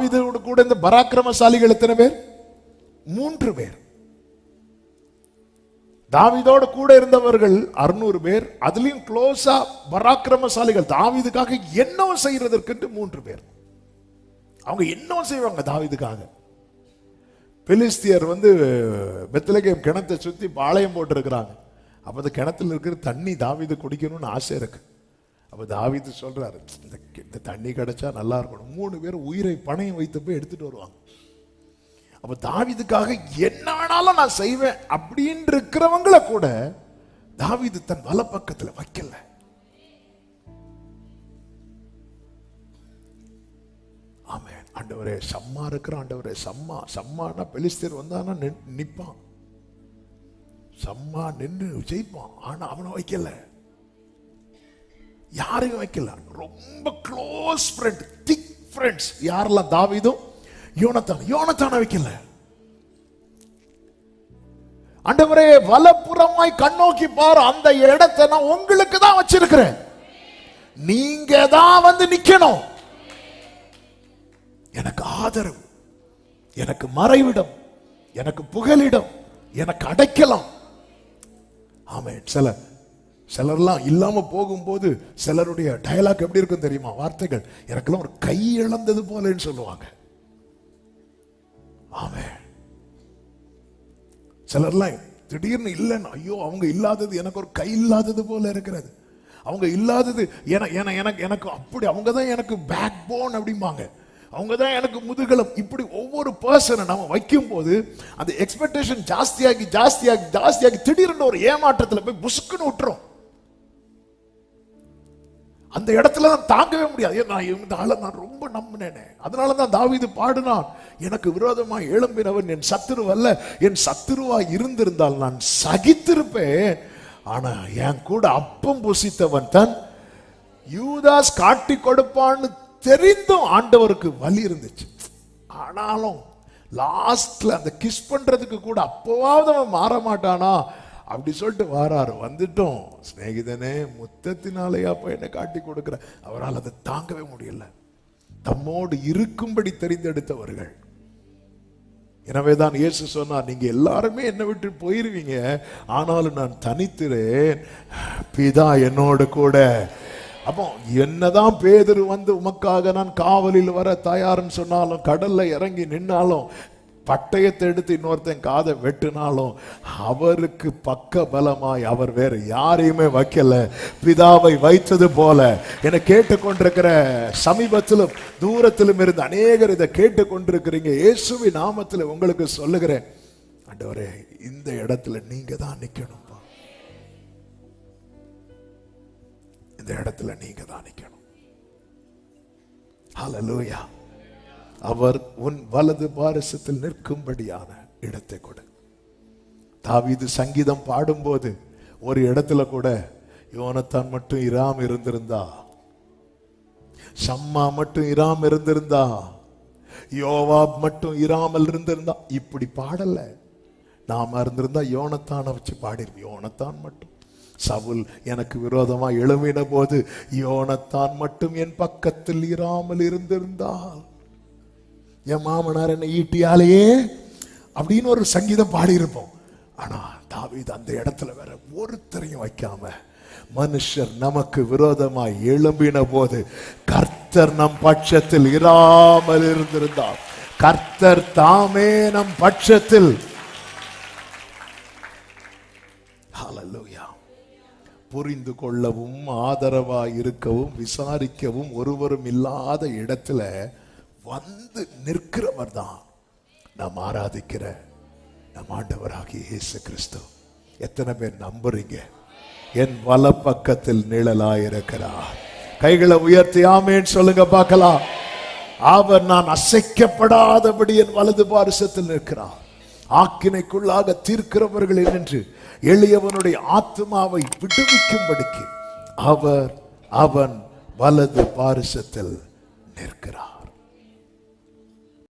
தாவிதோடு கூட இந்த பராக்கிரமசாலிகள் எத்தனை பேர்? மூன்று பேர். தாவிதோடு கூட இருந்தவர்கள் அறுநூறு பேர். அதுலயும் க்ளோஸா பராக்கிரமசாலிகள். தாவிதுக்காக என்னவோ செய்யறதற்கு மூன்று பேர். அவங்க என்னவோ செய்வாங்க தாவீதுக்காக? பெலிஸ்தியர் வந்து பெத்தலகேம் கிணத்தை சுத்தி பாளையம் போட்டிருக்கிறாங்க. அப்ப அந்த கிணத்துல இருக்கிற தண்ணி தாவிது குடிக்கணும்னு ஆசை இருக்கு. அப்போ தாவீது சொல்கிறாரு இந்த இந்த தண்ணி கிடச்சா நல்லா இருக்கணும். மூணு பேர் உயிரை பணையம் வைத்து போய் எடுத்துகிட்டு வருவாங்க. அப்போ தாவீதுக்காக என்ன வேணாலும் நான் செய்வேன் அப்படின்னு இருக்கிறவங்கள கூட தாவிது தன் வலப்பக்கத்தில் வைக்கல. ஆமே ஆண்டவரே சம்மா இருக்கிற ஆண்டவரே சம்மா சம்மானா பெலிஸ்தீர் வந்தானா நின்- நிற்பான் சம்மா நின்று ஜெயிப்பான். ஆனால் அவனை வைக்கலை. யாரையும் வைக்கல. ரொம்ப க்ளோஸ் ஃப்ரெண்ட் திக் ஃப்ரெண்ட்ஸ் யாரெல்லாம்? தாவிதும் யோனத்தான் யோனத்தான வைக்கல. ஆண்டவரே வலப்புறமாய் கண்ணோக்கி பாரு. அந்த இடத்தை நான் உங்களுக்கு தான் வச்சிருக்கிறேன். நீங்க தான் வந்து நிக்கணும். எனக்கு ஆதரவு எனக்கு மறைவிடம் எனக்கு புகலிடம் எனக்கு அடைக்கலாம். ஆமே சில சிலர்லாம் இல்லாமல் போகும்போது சிலருடைய டயலாக் எப்படி இருக்கும் தெரியுமா? வார்த்தைகள். எனக்கெல்லாம் ஒரு கை இழந்தது போலன்னு சொல்லுவாங்க. ஆமே சிலர்லாம் திடீர்னு இல்லைன்னு ஐயோ அவங்க இல்லாதது எனக்கு ஒரு கை இல்லாதது போல இருக்கிறது. அவங்க இல்லாதது என- என- எனக்கு எனக்கு அப்படி அவங்க தான் எனக்கு பேக் போன் அப்படிம்பாங்க. அவங்க தான் எனக்கு முதுகலம் இப்படி ஒவ்வொரு பர்சனை நம்ம வைக்கும் போது அந்த எக்ஸ்பெக்டேஷன் ஜாஸ்தியாகி ஜாஸ்தியாகி ஜாஸ்தியாகி திடீர்னு ஒரு ஏமாற்றத்தில் போய் புசுக்குன்னு விட்டுரும். அந்த இடத்துல தான் தாங்கவே முடியாது. ஏன் நான் இந்த ஆளை நான் ரொம்ப நம்பினேனே. அதனால தான் தாவிது பாடினான் எனக்கு விரோதமாக எழும்பினவன் என் சத்துரு அல்ல என் சத்துருவா இருந்திருந்தால் நான் சகித்திருப்பேன். ஆனா என் கூட அப்பம் புசித்தவன் தான் யூதாஸ் காட்டி கொடுப்பான்னு தெரிந்தும் ஆண்டவருக்கு வலி இருந்துச்சு. ஆனாலும் லாஸ்ட்ல அந்த கிஸ் பண்றதுக்கு கூட அப்போவாவது அவன் மாற மாட்டானா? அப்படி சொல்லிட்டு வாராரு. வந்துட்டோம். சிநேகிதனே முத்தத்தினாலேயா அப்போ என்ன காட்டி கொடுக்குற? அவரால் அதை தாங்கவே முடியல. தம்மோடு இருக்கும்படி தெரிந்தெடுத்தவர்கள். எனவே தான் இயேசு சொன்னார் நீங்க எல்லாருமே என்னை விட்டு போயிருவீங்க. ஆனாலும் நான் தனித்திறேன். பிதா என்னோடு கூட. அப்போ என்னதான் பேதர் வந்து உமக்காக நான் காவலில் வர தயார்னு சொன்னாலும் கடல்ல இறங்கி நின்னாலும் பட்டயத்தை எடுத்து இன்னொருத்தன் காதை வெட்டினாலும் அவருக்கு பக்க பலமாய் அவர் வேற யாரையுமே வைக்கல. பிதாவை வைத்தது போல. என கேட்டுக்கொண்டிருக்கிற சமீபத்திலும் தூரத்திலும் இருந்து அநேகர் இதை கேட்டுக்கொண்டிருக்கிறீங்க. இயேசுவி நாமத்துல உங்களுக்கு சொல்லுகிறேன். ஆண்டவரே இந்த இடத்துல நீங்க தான் நிக்கணும்பா. இந்த இடத்துல நீங்க தான் நிக்கணும். லூயா அவர் உன் வலது பாரசத்தில் நிற்கும்படியான இடத்தை கொடு. தாவீது சங்கீதம் பாடும்போது ஒரு இடத்துல கூட யோனத்தான் மட்டும் இராம இருந்திருந்தா? சம்மா மட்டும் இராம இருந்திருந்தா? யோவாப் மட்டும் இராமல் இருந்திருந்தா? இப்படி பாடல. நாம இருந்திருந்தா யோனத்தான வச்சு பாடிருப்போம் யோனத்தான் மட்டும். சவுல் எனக்கு விரோதமா எழுமின போது யோனத்தான் மட்டும் என் பக்கத்தில் இராமல் இருந்திருந்தால் என் மாமனார் என்னை ஈட்டியாலேயே அப்படின்னு ஒரு சங்கீதம் பாடியிருப்போம். ஆனா தாவீது அந்த இடத்துல வேற ஒருத்தரையும் வைக்காம மனுஷர் நமக்கு விரோதமாய் எழும்பின போது கர்த்தர் நம் பட்சத்தில் இராமல் இருந்திருந்தார். கர்த்தர் தாமே நம் பட்சத்தில். புரிந்து கொள்ளவும் ஆதரவாய் இருக்கவும் விசாரிக்கவும் ஒருவரும் இல்லாத இடத்துல வந்து நிற்கிறவர் தான் நாம் ஆராதிக்கிற நம் ஆண்டவராகிய இயேசு கிறிஸ்து. எத்தனை பேர் நம்புறீங்க? என் வல பக்கத்தில் நிழலாயிருக்கிறார் கைகளை உயர்த்தி ஆமேன்னு சொல்லுங்க பார்க்கலாம். அவர் நான் அசைக்கப்படாதபடி என் வலது பாரிசத்தில் நிற்கிறார். ஆக்கினைக்குள்ளாக தீர்க்கிறவர்கள் என்று எளியவனுடைய ஆத்மாவை விடுவிக்கும்படிக்கு அவர் அவன் வலது பாரிசத்தில் நிற்கிறார்.